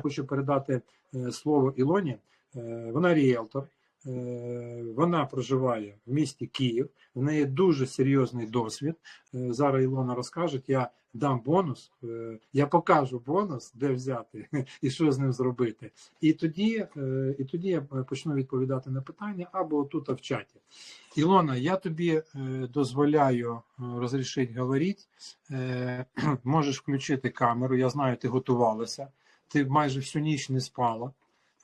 хочу передати е, слово Ілоні. Е, Вона ріелтор, е, вона проживає в місті Київ. В неї дуже серйозний досвід. Зараз Ілона розкаже. Я дам бонус, я покажу бонус, де взяти і що з ним зробити. І тоді, і тоді я почну відповідати на питання або тут в чаті. Ілона, я тобі дозволяю розрішити говорити. Можеш включити камеру. Я знаю, ти готувалася. Ти майже всю ніч не спала,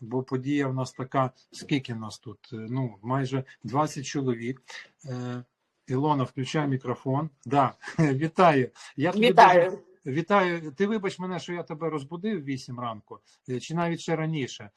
бо подія в нас така. Скільки нас тут? Е, Ну, майже 20 чоловік. Е, Ілона, включай мікрофон. Да, вітаю. Я Вітаю. дуже- Вітаю. Ти вибач мене, що я тебе розбудив в 8 ранку, е, чи навіть ще раніше.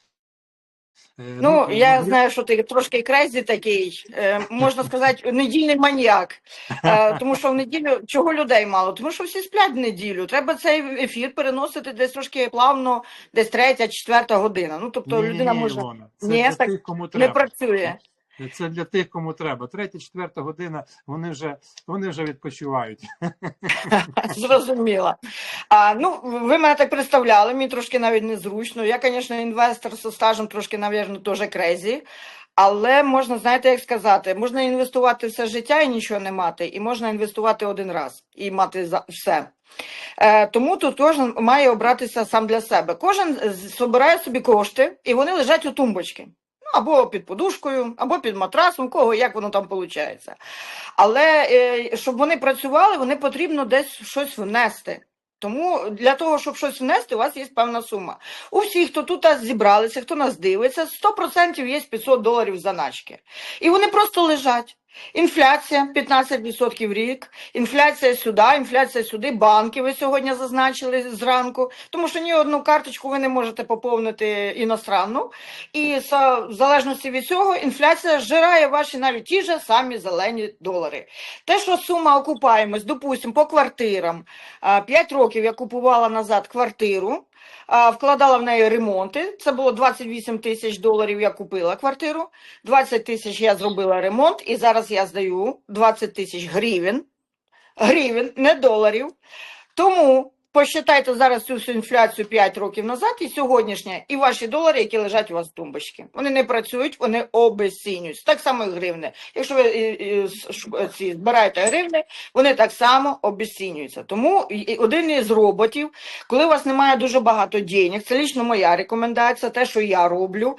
Е, Ну, я ну, знаю, що ти трошки крезі такий, е, можна сказати, недільний маніяк. Е, тому що в неділю чого людей мало? Тому що всі сплять в неділю. Треба цей ефір переносити десь трошки плавно, десь третя, четверта година. Ну, тобто людина може для так не працює. Це для тих, кому треба. Третя, четверта година, вони вже вони вже відпочивають. Зрозуміла. А, ну, ви мене так представляли, мені трошки навіть незручно. Я, звісно, інвестор зі стажем трошки, навірно, теж крезі. Але можна, знаєте, як сказати, можна інвестувати все життя і нічого не мати, і можна інвестувати один раз і мати за- все. Е, тому тут кожен має обратися сам для себе. Кожен збирає собі кошти, і вони лежать у тумбочки. Ну, або під подушкою, або під матрасом, у кого як воно там виходить. Але е, щоб вони працювали, вони потрібно десь щось внести. Тому для того, щоб щось внести, у вас є певна сума. У всіх, хто тут зібралися, хто нас дивиться, 100% є 500 доларів заначки. І вони просто лежать. Інфляція 15% в рік, інфляція сюди, інфляція сюди, банки ви сьогодні зазначили зранку, тому що ні одну карточку ви не можете поповнити іностранну. І в залежності від цього інфляція зжирає ваші навіть ті ж самі зелені долари. Те, що сума окупаємось, допустимо, по квартирам. 5 років я купувала назад квартиру, вкладала в неї ремонти. Це було 28 тисяч доларів. Я купила квартиру, 20 тисяч я зробила ремонт, і зараз я здаю 20 тисяч гривень. Гривень, не доларів. Тому посчитайте зараз цю всю інфляцію 5 років назад і сьогоднішня, і ваші долари, які лежать у вас в тумбочці. Вони не працюють, вони обесцінюються. Так само і гривни. Якщо ви ці збираєте гривни, вони так само обесцінюються. Тому один із роботів, коли у вас немає дуже багато денег, це лічно моя рекомендація, те, що я роблю.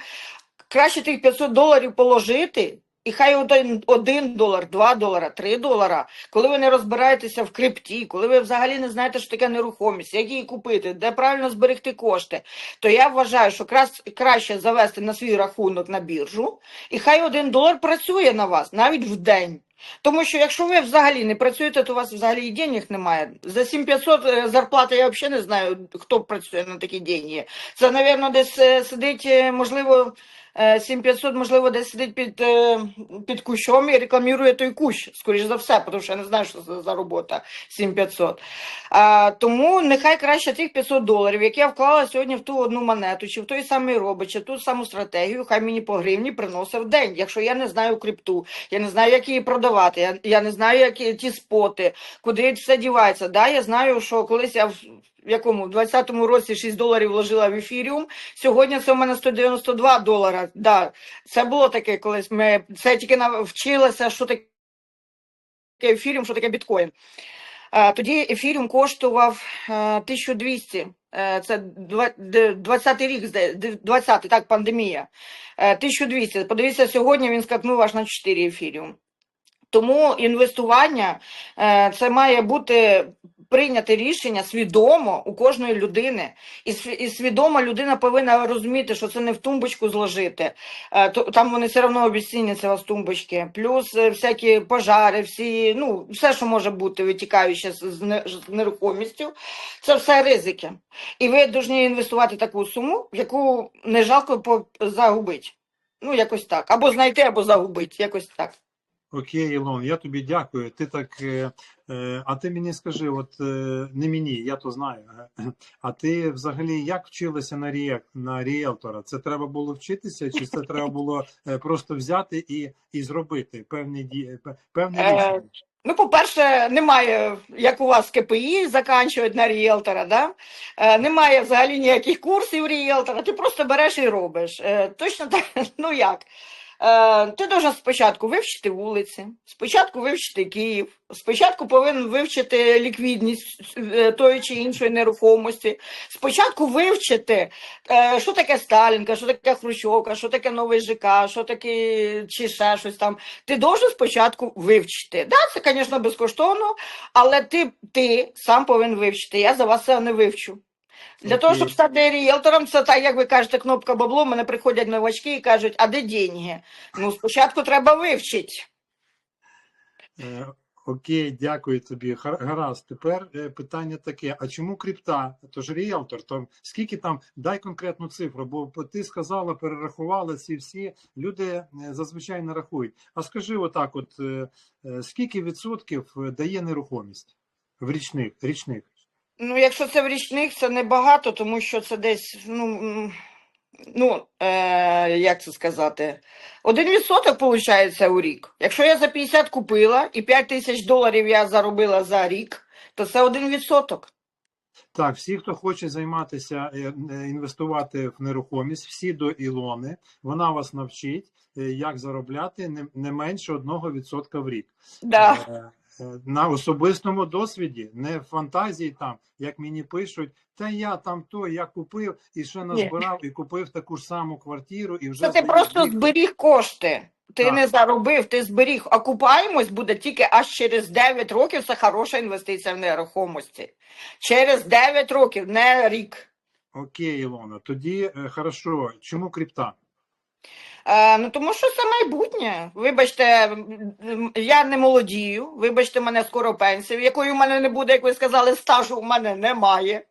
Краще тих 500 доларів положити. І хай один, один долар, два долара, три долара, коли ви не розбираєтеся в крипті, коли ви взагалі не знаєте, що таке нерухомість, як її купити, де правильно зберегти кошти, то я вважаю, що крас, краще завести на свій рахунок на біржу, і хай один долар працює на вас навіть в день. Тому що якщо ви взагалі не працюєте, то у вас взагалі і денег немає. За 7500 е, зарплати я взагалі не знаю, хто працює на такі деньги. Це, мабуть, десь е, сидить, е, можливо, 7500, можливо, десь сидить під, е, під кущом і рекламує той кущ, скоріш за все, тому що я не знаю, що це за робота 7500. А, тому нехай краще тих 500 доларів, які я вклала сьогодні в ту одну монету, чи в той самий робот, чи в ту саму стратегію, хай мені по гривні приносить в день. Якщо я не знаю крипту, я не знаю, як її продавати, я, я не знаю, які ті споти, куди все дівається. Да, я знаю, що колись я в в якому 20-му році 6 доларів вложила в ефіріум. Сьогодні це у мене 192 долара. Да, це було таке колись. Ми це тільки навчилася, що таке ефіріум, що таке біткоін. Е, Тоді ефіріум коштував е, 1200. Е, Це 20 рік, здається, 20 так, пандемія. Е, 1200. Подивіться, сьогодні він скакнув аж на 4 ефіріум. Тому інвестування е, це має бути прийняте рішення свідомо у кожної людини. І, сві- і свідомо людина повинна розуміти, що це не в тумбочку зложити. Е, то, там вони все одно обіцінняться вас тумбочки. Плюс е, всякі пожари, всі, ну, все, що може бути витікаюче з, з з нерухомістю, це все ризики. І ви повинні інвестувати таку суму, яку не жалко загубити. Ну, якось так. Або знайти, або загубити, якось так. Окей, Ілон, я тобі дякую. Ти так. е, е, А ти мені скажи, от е, не мені, я то знаю. А ти взагалі як вчилася на ріек, на ріелтора? Це треба було вчитися, чи це треба було просто взяти і, і зробити певні дії, пе- певні рішення? Ну, по-перше, немає, як у вас КПІ заканчують на ріелтора, да? Е, немає взагалі ніяких курсів ріелтора, ти просто береш і робиш. Е, точно так, ну як? Е, ти должен спочатку вивчити вулиці, спочатку вивчити Київ, спочатку повинен вивчити ліквідність е, тої чи іншої нерухомості, спочатку вивчити, е, що таке Сталінка, що таке Хрущовка, що таке новий ЖК, що таке чи ще щось там ти должен спочатку вивчити. Да, це, звісно, безкоштовно, але ти, ти сам повинен вивчити. Я за вас це не вивчу. Для того, щоб стати ріелтором, це так, як ви кажете, кнопка бабло, мене приходять новачки і кажуть, а де деньги? Ну, спочатку треба вивчити. Е, Окей, дякую тобі. Гар- Гаразд. Тепер е, питання таке: а чому крипта? Тож ріелтор, то скільки там дай конкретну цифру, бо ти сказала, перерахувала ці всі люди е, зазвичай не рахують. А скажи, отак, от е, е, скільки відсотків дає нерухомість в річних річних? Ну, якщо це в річних, це небагато, тому що це десь, ну, ну е, як це сказати, один відсоток виходить у рік. Якщо я за 50 купила і 5 тисяч доларів я заробила за рік, то це один відсоток. Так, всі, хто хоче займатися е, е, інвестувати в нерухомість, всі до Ілони, вона вас навчить, е, як заробляти не, не менше 1% в рік. Да. Е, на особистому досвіді, не в фантазії там, як мені пишуть, та я там то, я купив і ще назбирав, і купив таку ж саму квартиру, і вже ти просто їх- зберіг кошти. Ти Так. не заробив, ти зберіг. Окупаємось буде тільки аж через 9 років. Це хороша інвестиція в нерухомості. Через 9 років, не рік. Окей, Ілона, тоді е, хорошо. Чому крипта? Е, ну тому що це майбутнє. Вибачте, я не молодію. Вибачте, мене скоро пенсію, якої в мене не буде, як ви сказали, стажу в мене немає.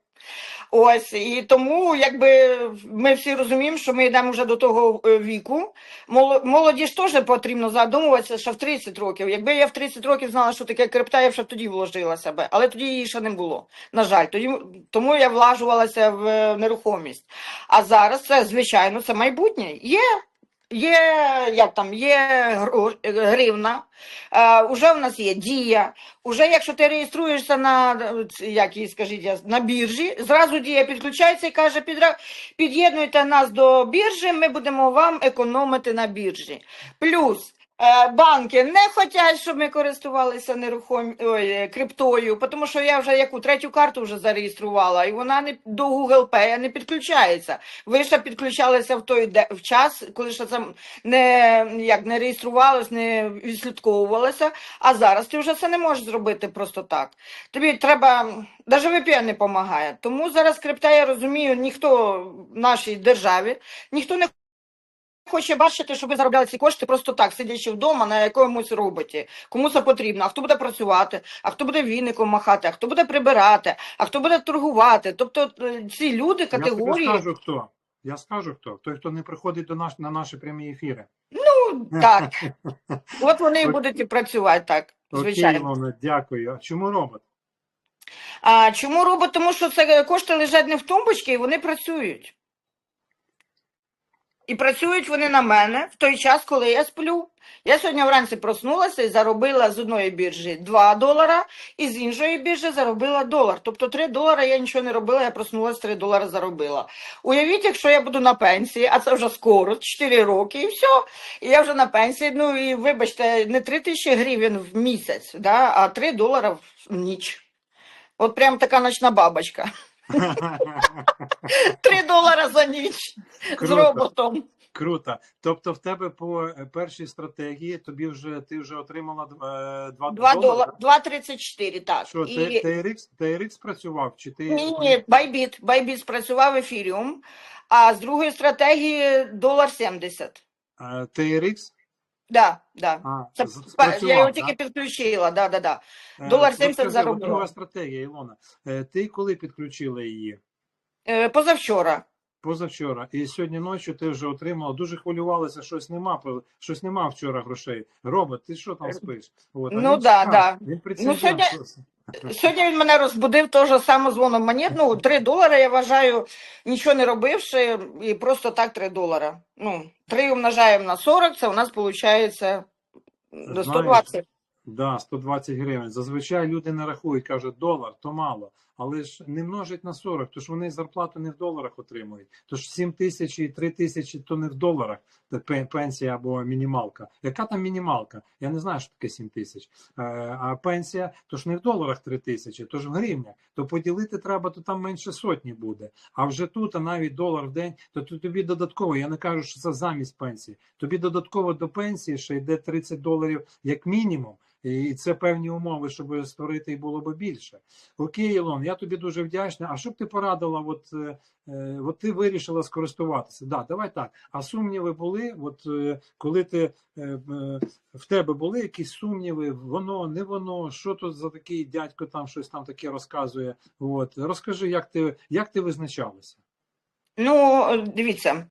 Ось і тому, якби ми всі розуміємо, що ми йдемо вже до того е, віку. Моло- Молоді ж теж потрібно задумуватися, що в 30 років. Якби я в 30 років знала, що таке крипта, я б ще тоді вложила себе, але тоді її ще не було. На жаль, тоді тому я влажувалася в е, нерухомість. А зараз це звичайно це майбутнє. Є. Є як там, є гривна, е, уже в нас є дія. Уже якщо ти реєструєшся на як її скажіть, на біржі, зразу дія підключається і каже: під'єднуйте нас до біржі, ми будемо вам економити на біржі. Плюс банки не хочуть, щоб ми користувалися нерухом... Ой, е, криптою, тому що я вже яку третю карту вже зареєструвала, і вона не до Google Pay не підключається. Ви ще підключалися в той де в час, коли ще це не як не реєструвалось, не відслідковувалося. А зараз ти вже це не можеш зробити просто так. Тобі треба, навіть VPN не допомагає. Тому зараз крипта, я розумію, ніхто в нашій державі, ніхто не хоче бачити, щоб ви заробляли ці кошти просто так, сидячи вдома на якомусь роботі. Кому це потрібно? А хто буде працювати, а хто буде віником махати, а хто буде прибирати, а хто буде торгувати. Тобто е, ці люди Я категорії. скажу хто. Я скажу хто. Той, хто не приходить до наш, на наші прямі ефіри. Ну, так. От вони і будуть і працювати так, Окей, звичайно. Ілона, дякую. А чому робот? А чому робот? Тому що це кошти лежать не в тумбочці, і вони працюють. І працюють вони на мене в той час, коли я сплю. Я сьогодні вранці проснулася і заробила з одної біржі 2 долара, і з іншої біржі заробила долар. Тобто 3 долара я нічого не робила, я проснулася 3 долари заробила. Уявіть, якщо я буду на пенсії, а це вже скоро, 4 роки, і все. І я вже на пенсії. Ну і вибачте, не 3 тисячі гривень в місяць, да, а 3 долара в ніч. От прям така ночна бабочка. 3 долара за ніч з роботом. Круто. Тобто, в тебе по е, першій стратегії тобі вже ти вже отримала 2 2 долари. долара, 2,34, так. Що, І... TRX, TRX працював? Чи ти Ні, ні, Байбіт. Байбіт спрацював ефіріум, а з другої стратегії долар 70. Е, TRX? Да, да. А, Це, я його його да? тільки підключила, да, да, да. Е, долар ну, 70 скажи. Друга стратегія, Ілона. Е, Ти коли підключила її? Е, позавчора. Позавчора. І сьогодні ночі ти вже отримала. Дуже хвилювалася, щось нема, щось нема вчора грошей. Робот, ти що там спиш? От, Ну він да, чекав, да. Він прецедент сьогодні- Сьогодні він мене розбудив теж саме дзвоном монет. Ну, 3 долари, я вважаю, нічого не робивши, і просто так 3 долара. Ну, 3 умножаємо на 40, це у нас виходить до 120. Да, 120 гривень. Зазвичай люди не рахують, кажуть, долар то мало. Але ж не множать на 40, тож вони зарплату не в доларах отримують. Тож 7 тисяч і 3 тисячі то не в доларах пенсія або мінімалка. Яка там мінімалка? Я не знаю, що таке 7 тисяч. Е, А пенсія, то ж не в доларах 3 тисячі, то ж в гривнях. То поділити треба, то там менше сотні буде. А вже тут, а навіть долар в день, то тобі додатково, я не кажу, що це замість пенсії. Тобі додатково до пенсії ще йде 30 доларів як мінімум. І це певні умови, щоб створити і було б більше. Окей, Ілон, я тобі дуже вдячний. А що б ти порадила? От, е, е, от ти вирішила скористуватися. Да, давай так. А сумніви були? От е, коли ти в тебе були якісь сумніви, воно, не воно, що тут за такий дядько там щось там таке розказує. От розкажи, як ти як ти визначалася? Ну, дивіться,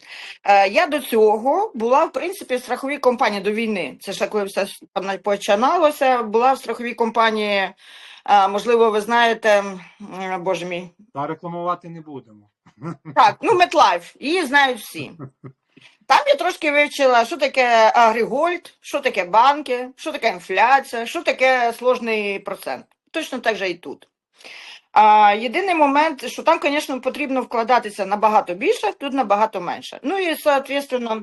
е, я до цього була, в принципі, в страховій компанії до війни. Це ще коли все там починалося, була в страховій компанії, е, можливо, ви знаєте, боже мій, Та рекламувати не будемо. Так, ну MetLife, її знають всі. Там я трошки вивчила, що таке агрігольд, що таке банки, що таке інфляція, що таке сложний процент. Точно так же і тут. А, єдиний момент, що там, звісно, потрібно вкладатися набагато більше, тут набагато менше. Ну і, соответственно,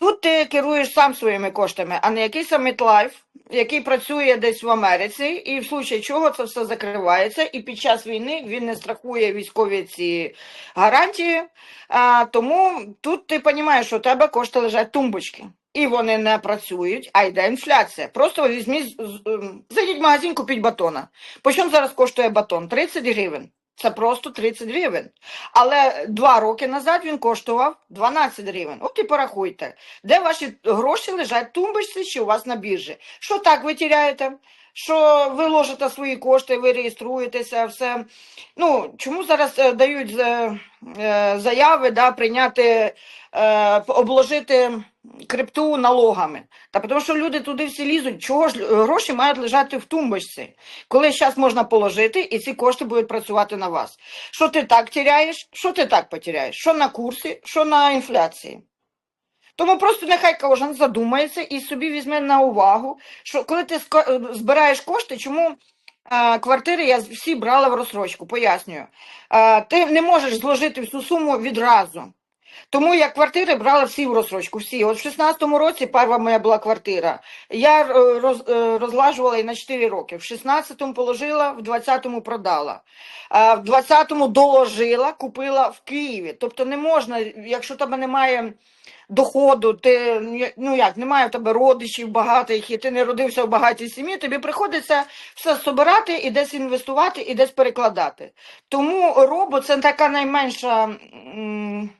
тут ти керуєш сам своїми коштами, а не якийсь MetLife, який працює десь в Америці, і в случаї чого це все закривається, і під час війни він не страхує військові ці гарантії. А, тому тут ти розумієш, що у тебе кошти лежать тумбочки. І вони не працюють, а йде інфляція. Просто візьміть, ем, зайдіть в магазин, купіть батона. По чому зараз коштує батон? 30 гривень. Це просто 30 гривень. Але два роки назад він коштував 12 гривень. От і порахуйте, де ваші гроші лежать в тумбочці чи у вас на біржі. Що так ви тіряєте? Що ви ложите свої кошти, ви реєструєтеся, все. Ну, чому зараз е, дають е, е, заяви да, прийняти, обложити крипту налогами? Та тому що люди туди всі лізуть, чого ж гроші мають лежати в тумбочці, коли зараз можна положити, і ці кошти будуть працювати на вас. Що ти так тіряєш, що ти так потеряєш? Що на курсі, що на інфляції. Тому просто нехай кожен задумається і собі візьме на увагу, що коли ти е, збираєш кошти, чому е, квартири я всі брала в розсрочку, пояснюю. Е, ти не можеш зложити всю суму відразу. Тому я квартири брала всі в розсрочку, всі. От в 16-му році перша моя була квартира. Я е, роз, е, розлажувала її на 4 роки. В 16-му положила, в 20-му продала. В 20-му доложила, купила в Києві. Тобто не можна, якщо тебе немає доходу, ти ну як, немає в тебе родичів багатих, і ти не родився в багатій сім'ї, тобі приходиться все збирати і десь інвестувати, і десь перекладати. Тому робо це така найменша. м,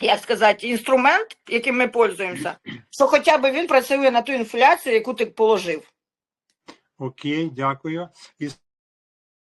Як сказати, інструмент, яким ми пользуємося, що хоча б він працює на ту інфляцію, яку ти положив. Окей, дякую. І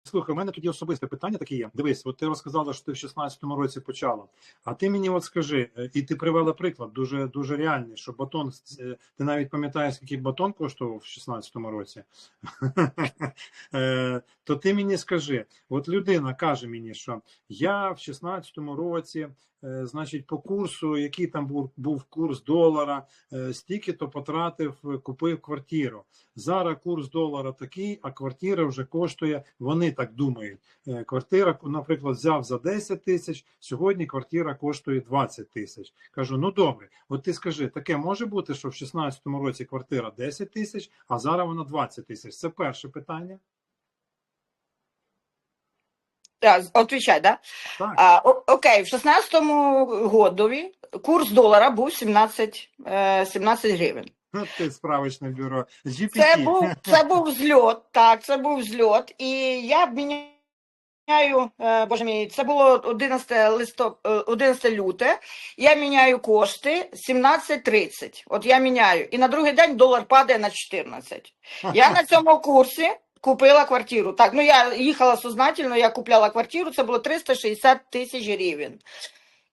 слухай, у мене тоді особисте питання таке є. Дивись, от ти розказала, що ти в 16-му році почала. А ти мені от скажи, е, і ти привела приклад дуже дуже реальний, що батон, е, ти навіть пам'ятаєш, скільки батон коштував в 16-му році. Е, То ти мені скажи, от людина каже мені, що я в 16-му році, значить, по курсу, який там був, був курс долара, е, стільки то потратив, е, купив квартиру. Зараз курс долара такий, а квартира вже коштує, вони так думають. Е, Квартира, наприклад, взяв за 10 тисяч, сьогодні квартира коштує 20 тисяч. Кажу, ну добре, от ти скажи, таке може бути, що в 16-му році квартира 10 тисяч, а зараз вона 20 тисяч. Це перше питання. Так, Отвічай, да? Так, А, окей, в 16-му годові курс долара був 17, е, 17 гривень. От ти справочне бюро. GPT. Це був, це був зльот, так, це був зльот. І я міняю, е, боже мій, це було 11, листо, е, 11 люте, я міняю кошти 17.30. От я міняю. І на другий день долар падає на 14. Я на цьому курсі Купила квартиру. Так, ну я їхала сознательно, я купляла квартиру, це було 360 тисяч гривень.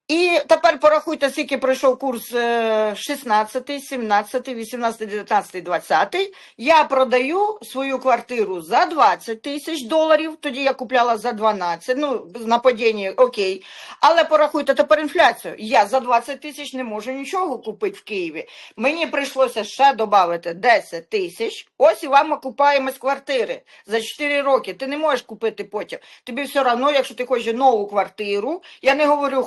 І тепер порахуйте, скільки пройшов курс е, 16, 17, 18, 19, 20. Я продаю свою квартиру за 20 тисяч доларів, тоді я купляла за 12, ну, на падінні, окей. Але порахуйте тепер інфляцію. Я за 20 тисяч не можу нічого купити в Києві. Мені прийшлося ще додати 10 тисяч. Ось і вам окупаємость квартири за 4 роки. Ти не можеш купити потім. Тобі все одно, якщо ти хочеш нову квартиру, я не говорю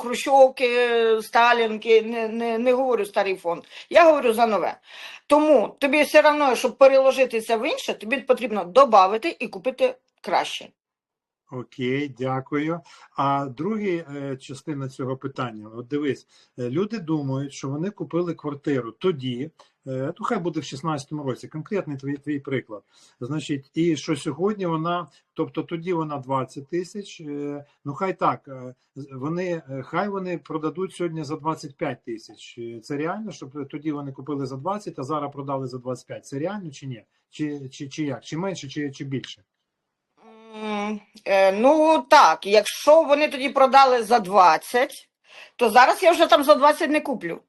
хрущовки, сталінки, не, не, не говорю старий фонд. Я говорю за нове. Тому тобі все одно, щоб переложитися в інше, тобі потрібно додати і купити краще. Окей, дякую. А друга е, частина цього питання: от дивись, е, люди думають, що вони купили квартиру тоді, е, ну хай буде в 16-му році, конкретний твій, твій приклад. Значить, і що сьогодні вона, тобто тоді вона 20 тисяч. е, Ну хай так, е, вони хай вони продадуть сьогодні за 25 тисяч. Це реально, щоб тоді вони купили за 20, а зараз продали за 25. Це реально чи ні? Чи, чи, чи як? Чи менше, чи, чи більше? Ну так, якщо вони тоді продали за 20, то зараз я вже там за 20 не куплю.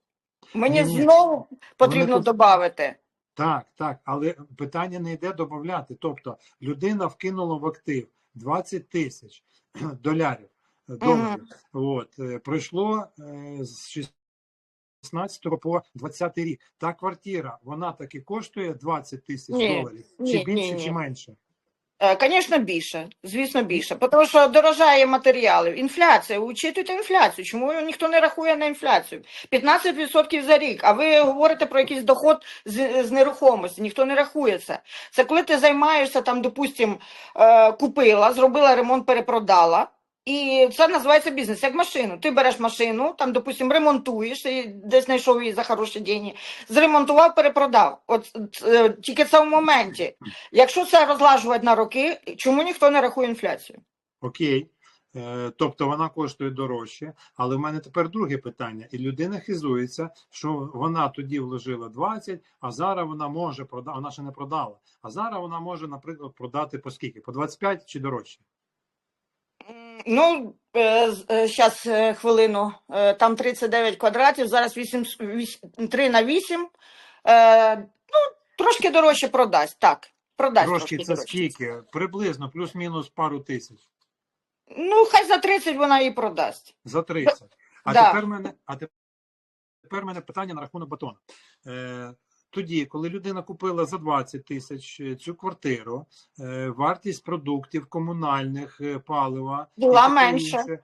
Мені Ні-ні. знову потрібно тут- додати. Так, так, але питання не йде додати. Тобто людина вкинула в актив 20 тисяч долярів, е, доларів. От, е, пройшло е, з 16 по 20 рік. Та квартира, вона таки коштує 20 тисяч Ні, доларів. Чи ні, більше, ні. чи менше? Звісно, більше. Звісно, більше. Тому що дорожає матеріалів. Інфляція. Учитуйте інфляцію. Чому ніхто не рахує на інфляцію? 15% за рік. А ви говорите про якийсь доход з, з нерухомості. Ніхто не рахує це. Це коли ти займаєшся там, допустим, е, купила, зробила ремонт, перепродала. І це називається бізнес, як машину. Ти береш машину, там, допустим, ремонтуєш, і десь знайшов її за хороші гроші, зремонтував, перепродав. От е, тільки це в моменті. Якщо це розлажувати на роки, чому ніхто не рахує інфляцію? Окей. Е, Тобто вона коштує дорожче, але в мене тепер друге питання. І людина хизується, що вона тоді вложила 20, а зараз вона може продати, вона ще не продала. А зараз вона може, наприклад, продати по скільки? По 25 чи дорожче? Ну, зараз хвилину. Е, Там 39 квадратів, зараз 8, 3 на 8. Е, Ну, трошки дорожче продасть. Так, продасть Трошки трошки це дорожче. скільки? Приблизно плюс-мінус пару тисяч Ну, хай за 30 вона її продасть. за 30. А Да. тепер мене, а тепер мене питання на рахунок батона. Е, тоді, коли людина купила за 20 тисяч е, цю квартиру, е, вартість продуктів комунальних, е, палива Була менше. інше,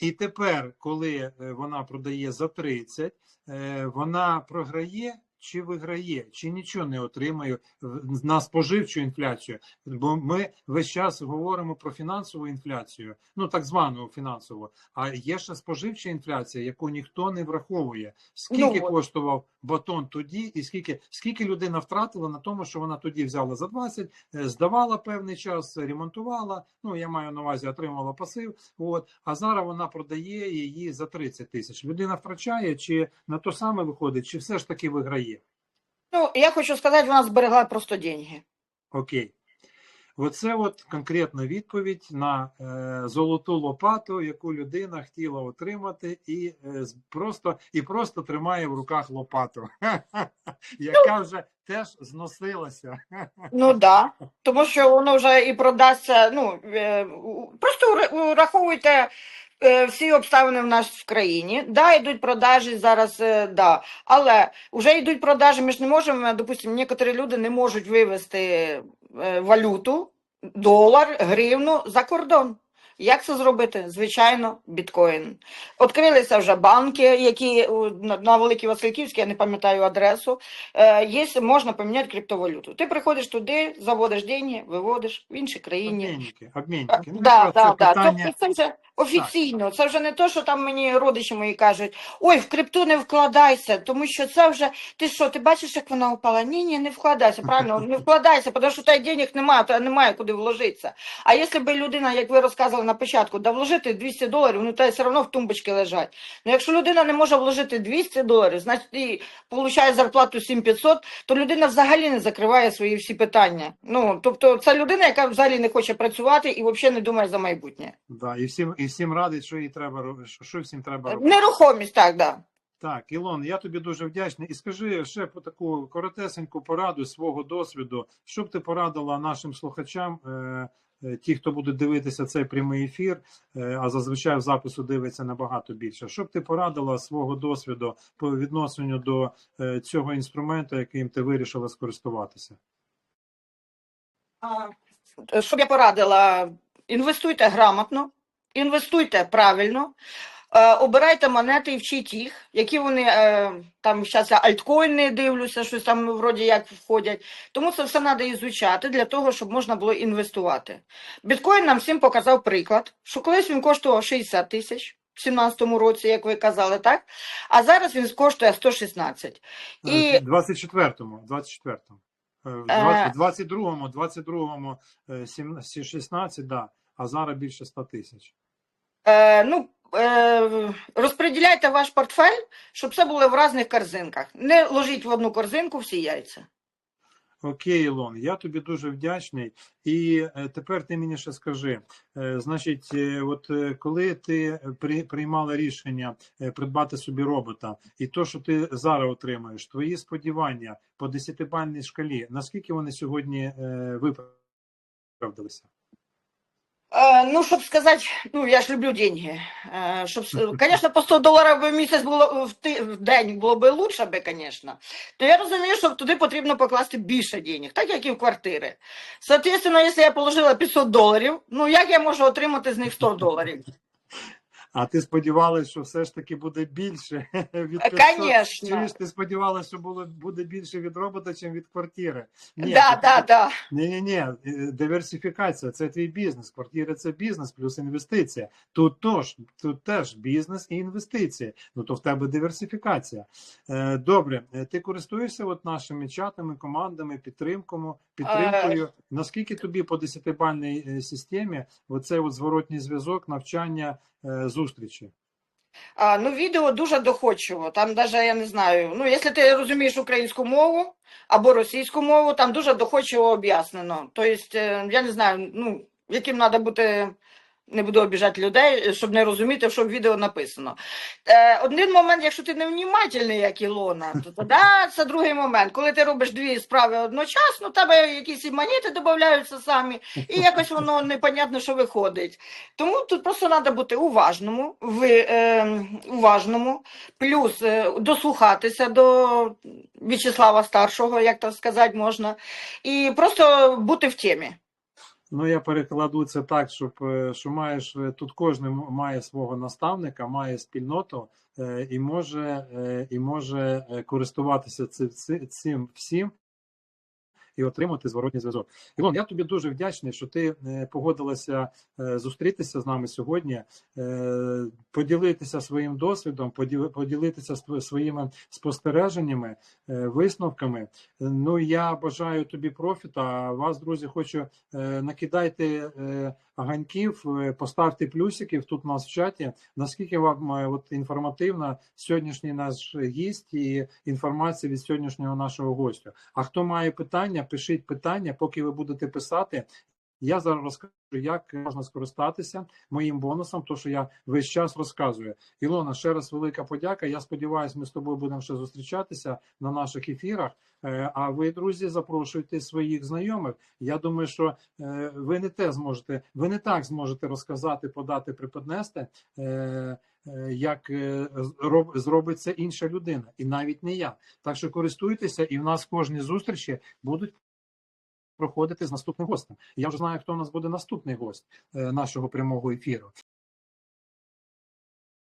і тепер, коли вона продає за 30, е, вона програє. Чи виграє, чи нічого не отримає на споживчу інфляцію? Бо ми весь час говоримо про фінансову інфляцію, ну так звану фінансову. А є ще споживча інфляція, яку ніхто не враховує. Скільки Ну, коштував батон тоді, і скільки скільки людина втратила на тому, що вона тоді взяла за 20, е, здавала певний час, ремонтувала. Ну я маю на увазі, отримала пасив. От а зараз вона продає її за 30 тисяч. Людина втрачає, чи на то саме виходить, чи все ж таки виграє? Ну, я хочу сказати, вона зберегла просто деньги. Окей. Оце от конкретна відповідь на е, золоту лопату, яку людина хотіла отримати, і е, просто і просто тримає в руках лопату, яка вже теж зносилася. Ну да. Тому що воно вже і продасться. Ну е, просто ура- ураховуйте всі обставини в нас в країні. Да, йдуть продажі зараз, да. Але вже йдуть продажі. Ми ж не можемо, допустимо, некоторі люди не можуть вивести е, валюту, долар, гривну за кордон. Як це зробити? Звичайно, біткоін. Відкрилися вже банки, які на, Великій Васильківській, я не пам'ятаю адресу. Е, є, можна поміняти криптовалюту. Ти приходиш туди, заводиш деньги, виводиш в іншій країні. Обмінники, обмінники. Ну, Да, да, це да. питання. Тобто це вже Офіційно, це вже не то, що там мені родичі мої кажуть, ой, в крипту не вкладайся, тому що це вже ти що, ти бачиш, як вона упала? Ні, ні, не вкладайся. Правильно, не вкладайся, тому що тебе денег немає, то немає куди вложитися. А якщо б людина, як ви розказували на початку, да вложити 200 доларів, ну то все одно в тумбочці лежать. Ну якщо людина не може вложити 200 доларів, значить і получає зарплату 7500, то людина взагалі не закриває свої всі питання. Ну тобто це людина, яка взагалі не хоче працювати і взагалі не думає за майбутнє. Да, і всім, і всім радить, що їй треба що, що всім треба робити. Нерухомість, так, да. Так, Ілон, я тобі дуже вдячний. І скажи ще по таку коротесеньку пораду свого досвіду, що б ти порадила нашим слухачам, е, е, ті, хто буде дивитися цей прямий ефір, е, а зазвичай в запису дивиться набагато більше. Що б ти порадила свого досвіду по відношенню до е, цього інструменту, яким ти вирішила скористуватися? А, Щоб я порадила, інвестуйте грамотно, інвестуйте правильно, е, обирайте монети і вчіть їх, які вони е, там зараз я альткоїни дивлюся, щось там вроді як входять. Тому це все треба ізучати для того, щоб можна було інвестувати. Біткоін нам всім показав приклад, що колись він коштував 60 тисяч. В 17-му році, як ви казали, так? А зараз він коштує 116. І Е, 24-му, 24-му. Е, В Е. 22-му, 22-му е, сім- сі- 16, да, а зараз більше 100 тисяч. Е, ну, е, розподіляйте ваш портфель, щоб все було в різних корзинках. Не ложіть в одну корзинку всі яйця. Окей, Ілон, я тобі дуже вдячний. І е, тепер ти мені ще скажи: е, значить, от коли ти приймала рішення придбати собі робота, і то, що ти зараз отримаєш, твої сподівання по десятибальній шкалі, наскільки вони сьогодні виправдалися? Е, ну, щоб сказати, ну я ж люблю деньги. Чтоб, щоб, звісно, по 100 доларів в місяць було в, день було б лучше би, звісно. То я розумію, що туди потрібно покласти більше денег, так як і в квартири. Соответственно, якщо я положила 500 доларів, ну як я можу отримати з них 100 доларів? А ти сподівалася, що все ж таки буде більше від Е, 500? Чуєш, ти сподівалася, що було буде більше від робота, ніж від квартири. Ні, Да, ти- да, да. Ні, ні, ні, диверсифікація це твій бізнес. Квартира це бізнес плюс інвестиція. Тут тож, тут теж бізнес і інвестиції. Ну то в тебе диверсифікація. Е, добре, е, ти користуєшся от нашими чатами, командами, підтримкою, підтримкою. Наскільки тобі по десятибальній е, системі оцей от зворотній зв'язок, навчання, е, зустрічі? А, ну, відео дуже доходчиво. Там навіть я не знаю. Ну, якщо ти розумієш українську мову або російську мову, там дуже доходчиво об'яснено. Тобто, е, я не знаю, ну, яким треба бути. Не буду обіжати людей, щоб не розуміти, що в відео написано. Е, один момент, якщо ти не внімательний, як Ілона, то тоді це другий момент. Коли ти робиш дві справи одночасно, в тебе якісь і монети додаються самі, і якось воно непонятно, що виходить. Тому тут просто треба бути уважному, ви, е, уважному, плюс е, дослухатися до В'ячеслава Старшого, як так сказати можна, і просто бути в темі. Ну, я перекладу це так, щоб е, що маєш е, тут кожен має свого наставника, має спільноту е, і може і може користуватися цим, ци- цим всім. І отримати зворотній зв'язок. Ілон, я тобі дуже вдячний, що ти е, погодилася е, зустрітися з нами сьогодні, е, поділитися своїм досвідом, поділи- поділитися своїми спостереженнями, висновками. Ну я бажаю тобі профіта. Вас, друзі, хочу накидайте ганьків, е, поставте плюсиків тут у нас в чаті. Наскільки вам е, от інформативна сьогоднішній наш гість і інформація від сьогоднішнього нашого гостя? А хто має питання, пишіть питання, поки ви будете писати. Я зараз розкажу, як можна скористатися моїм бонусом, то що я весь час розказую. Ілона, ще раз велика подяка. Я сподіваюся, ми з тобою будемо ще зустрічатися на наших ефірах. Е, А ви, друзі, запрошуйте своїх знайомих. Я думаю, що е, ви не те зможете, ви не так зможете розказати, подати, преподнести, е, як зроб- зробить це інша людина, і навіть не я. Так що користуйтеся, і в нас кожні зустрічі будуть. Проходити з наступним гостем. Я вже знаю, хто у нас буде наступний гость е, нашого прямого ефіру.